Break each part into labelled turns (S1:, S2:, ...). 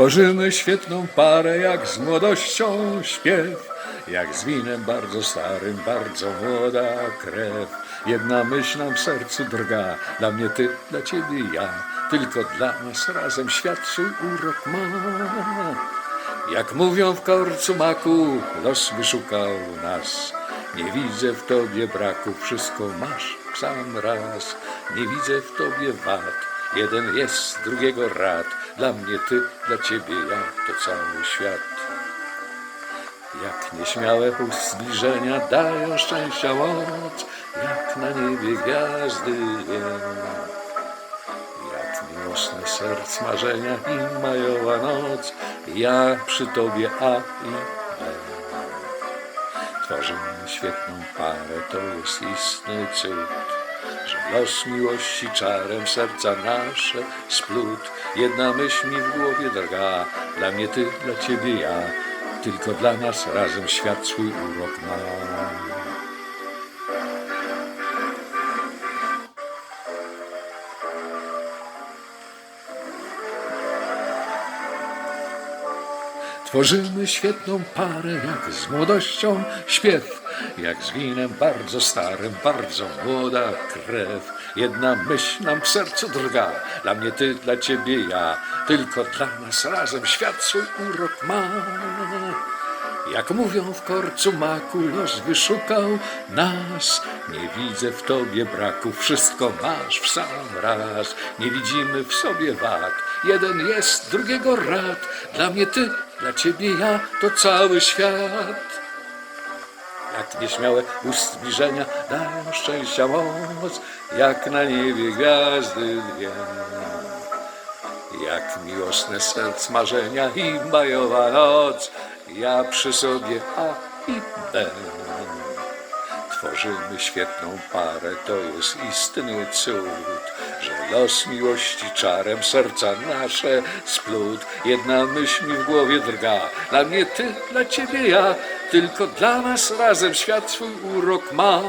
S1: Tworzymy świetną parę, jak z młodością śpiew, jak z winem bardzo starym, bardzo młoda krew. Jedna myśl nam w sercu drga, dla mnie ty, dla ciebie ja, tylko dla nas razem świat swój urok ma. Jak mówią w korcu maku, los wyszukał nas. Nie widzę w tobie braku, wszystko masz w sam raz. Nie widzę w tobie wad, jeden jest, drugiego rad. Dla mnie ty, dla ciebie ja, to cały świat. Jak nieśmiałe ust zbliżenia dają szczęścia moc, jak na niebie gwiazdy wiem. Jak miłosne serc marzenia i majowa noc, ja przy tobie A i B. Tworzymy świetną parę, to jest istny cud, że los miłości czarem serca nasze splód. Jedna myśl mi w głowie drga, dla mnie ty, dla ciebie ja, tylko dla nas razem świat swój urok ma. Tworzymy świetną parę, jak z młodością śpiew, jak z winem bardzo starym, bardzo młoda krew. Jedna myśl nam w sercu drga, dla mnie ty, dla ciebie ja, tylko dla nas razem świat swój urok ma. Jak mówią w korcu maku, los wyszukał nas. Nie widzę w tobie braku, wszystko masz w sam raz. Nie widzimy w sobie wad, jeden jest, drugiego rad. Dla mnie ty, dla ciebie ja, to cały świat. Jak nieśmiałe ust zbliżenia dają szczęścia moc, jak na niebie gwiazdy dwie. Jak miłosne serc marzenia i majowa noc, ja przy sobie A i B. Tworzymy świetną parę, to jest istny cud, że los miłości czarem serca nasze splód. Jedna myśl mi w głowie drga, dla mnie ty, dla ciebie ja, tylko dla nas razem świat swój urok ma.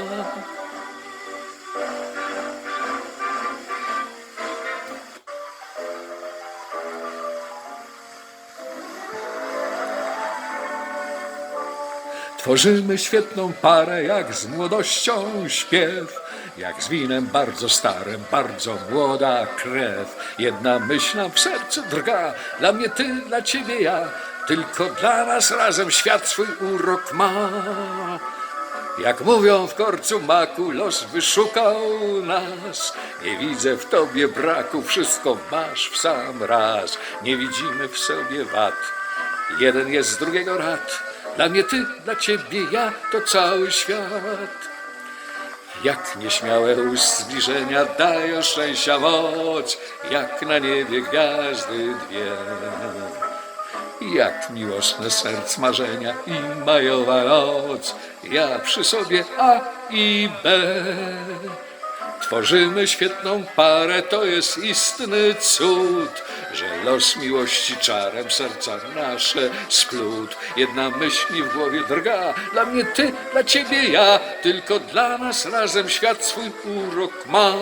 S1: Tworzymy świetną parę, jak z młodością śpiew, jak z winem bardzo starym, bardzo młoda krew. Jedna myśl nam w sercu drga, dla mnie ty, dla ciebie ja, tylko dla nas razem świat swój urok ma. Jak mówią w korcu maku, los wyszukał nas. Nie widzę w tobie braku, wszystko masz w sam raz. Nie widzimy w sobie wad, jeden jest z drugiego rad. Dla mnie ty, dla ciebie ja, to cały świat. Jak nieśmiałe ust zbliżenia dają szczęścia moc, jak na niebie gwiazdy dwie. Jak miłosne serc marzenia i majowa noc, ja przy sobie A i B. Tworzymy świetną parę, to jest istny cud, że los miłości czarem serca nasze splód. Jedna myśl mi w głowie drga, dla mnie ty, dla ciebie ja, tylko dla nas razem świat swój urok ma.